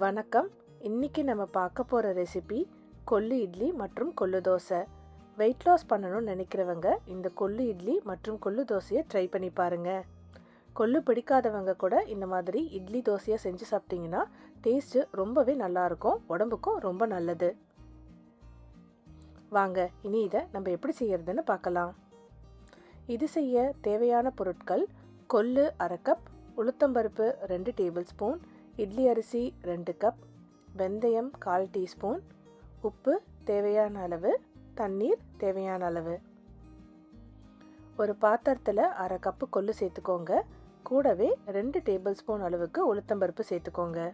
வணக்கம். இன்னைக்கு நம்ம பார்க்க போகிற ரெசிபி கொள்ளு இட்லி மற்றும் கொள்ளு தோசை. வெயிட் லாஸ் பண்ணணும்னு நினைக்கிறவங்க இந்த கொள்ளு இட்லி மற்றும் கொள்ளு தோசையை ட்ரை பண்ணி பாருங்கள் கொள்ளு பிடிக்காதவங்க கூட இந்த மாதிரி இட்லி தோசையை செஞ்சு சாப்பிட்டிங்கன்னா டேஸ்ட்டு ரொம்பவே நல்லாயிருக்கும் உடம்புக்கும் ரொம்ப நல்லது. வாங்க இனி இதை நம்ம எப்படி செய்யறதுன்னு பார்க்கலாம். இது செய்ய தேவையான பொருட்கள் கொள்ளு அரை கப் உளுத்தம்பருப்பு ரெண்டு டேபிள் ஸ்பூன் இட்லி அரிசி ரெண்டு கப் வெந்தயம் கால் டீஸ்பூன் உப்பு தேவையான அளவு தண்ணீர் தேவையான அளவு. ஒரு பாத்திரத்தில் அரை கப்பு கொள்ளு சேர்த்துக்கோங்க. கூடவே ரெண்டு டேபிள் ஸ்பூன் அளவுக்கு உளுத்தம்பருப்பு சேர்த்துக்கோங்க.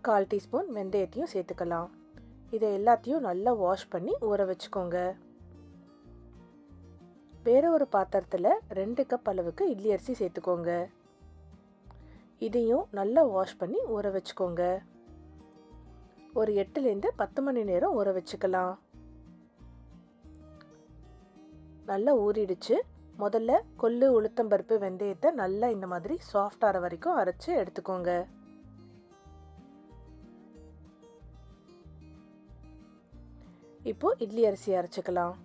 கால் டீஸ்பூன் வெந்தயத்தையும் சேர்த்துக்கலாம். இதை எல்லாத்தையும் நல்லா வாஷ் பண்ணி ஊற வச்சுக்கோங்க. வேற ஒரு பாத்திரத்தில் ரெண்டு கப் அளவுக்கு இட்லி அரிசி சேர்த்துக்கோங்க. இதையும் நல்லா வாஷ் பண்ணி ஊற வச்சுக்கோங்க. ஒரு எட்டுலேருந்து பத்து மணி நேரம் ஊற வச்சுக்கலாம். நல்லா ஊறிடுச்சு. முதல்ல கொள்ளு உளுத்தம்பருப்பு வெந்தயத்தை நல்லா இந்த மாதிரி சாஃப்ட் ஆகிற வரைக்கும் அரைச்சி எடுத்துக்கோங்க. இப்போ இட்லி அரிசி அரைச்சிக்கலாம்.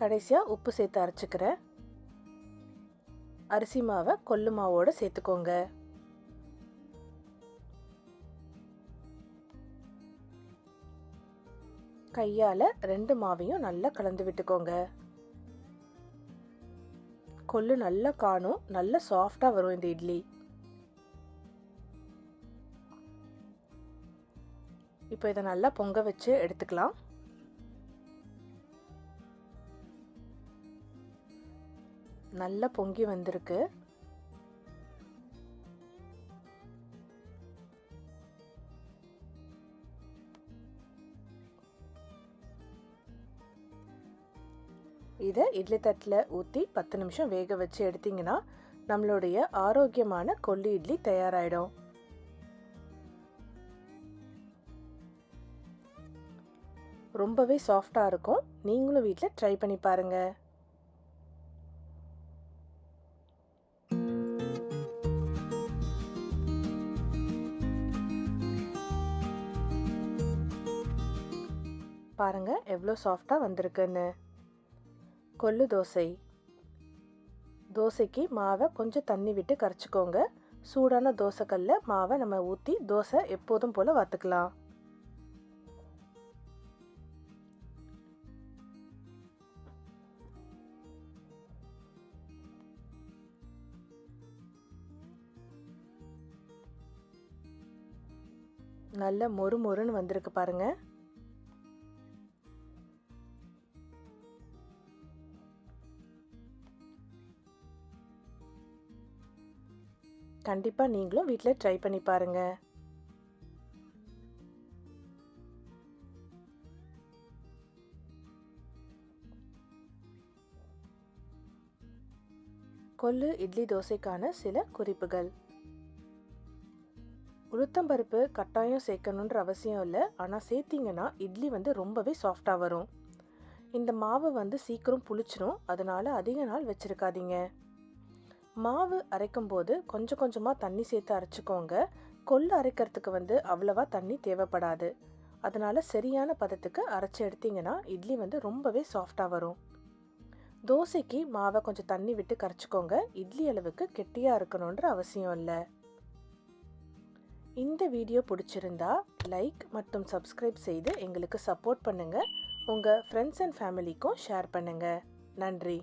கடைசியாக உப்பு சேர்த்து அரைச்சிக்கிறேன். அரிசி மாவை கொல்லு மாவோட சேர்த்துக்கோங்க. கையால் ரெண்டு மாவையும் நல்லா கலந்து விட்டுக்கோங்க. கொள்ளு நல்லா காணும் நல்ல சாஃப்டாக வரும் இந்த இட்லி. இப்போ இதை நல்லா பொங்க வச்சு எடுத்துக்கலாம். நல்லா பொங்கி வந்திருக்கு. இதை இட்லி தட்டில் ஊற்றி பத்து நிமிஷம் வேக வச்சு எடுத்தீங்கன்னா நம்மளுடைய ஆரோக்கியமான கொல்லி இட்லி தயாராகிடும் ரொம்பவே சாஃப்டாக இருக்கும். நீங்களும் வீட்டில் ட்ரை பண்ணி பாருங்கள் பாருங்க எவ்வளோ சாஃப்டாக வந்திருக்குன்னு. கொள்ளு தோசை. தோசைக்கு மாவை கொஞ்சம் தண்ணி விட்டு கரைச்சிக்கோங்க. சூடான தோசைக்கல்ல மாவை நம்ம ஊற்றி தோசை எப்போதும் போல் வாத்துக்கலாம் நல்ல மொறு மொறுன்னு வந்திருக்கு பாருங்கள் கண்டிப்பாக நீங்களும் வீட்டில் ட்ரை பண்ணி பாருங்கள் கொள்ளு இட்லி தோசைக்கான சில குறிப்புகள். உளுத்தம்பருப்பு கட்டாயம் சேர்க்கணுன்ற அவசியம் இல்லை. ஆனால் சேர்த்திங்கன்னா இட்லி வந்து ரொம்பவே சாஃப்டாக வரும். இந்த மாவு வந்து சீக்கிரம் புளிச்சிரும். அதனால் அதிக நாள் வச்சுருக்காதீங்க. மாவு அரைக்கும் போது கொஞ்சம் கொஞ்சமாக தண்ணி சேர்த்து அரைச்சிக்கோங்க. கொள்ளு அரைக்கிறதுக்கு வந்து அவ்வளவா தண்ணி தேவைப்படாது. அதனால் சரியான பதத்துக்கு அரைச்சி எடுத்தீங்கன்னா இட்லி வந்து ரொம்பவே சாஃப்டாக வரும். தோசைக்கு மாவை கொஞ்சம் தண்ணி விட்டு கரைச்சிக்கோங்க. இட்லி அளவுக்கு கெட்டியாக இருக்கணுன்ற அவசியம் இல்லை. இந்த வீடியோ பிடிச்சிருந்தா லைக் மற்றும் சப்ஸ்கிரைப் செய்து எங்களுக்கு சப்போர்ட் பண்ணுங்கள் உங்கள் ஃப்ரெண்ட்ஸ் அண்ட் ஃபேமிலிக்கும் ஷேர் பண்ணுங்கள் நன்றி.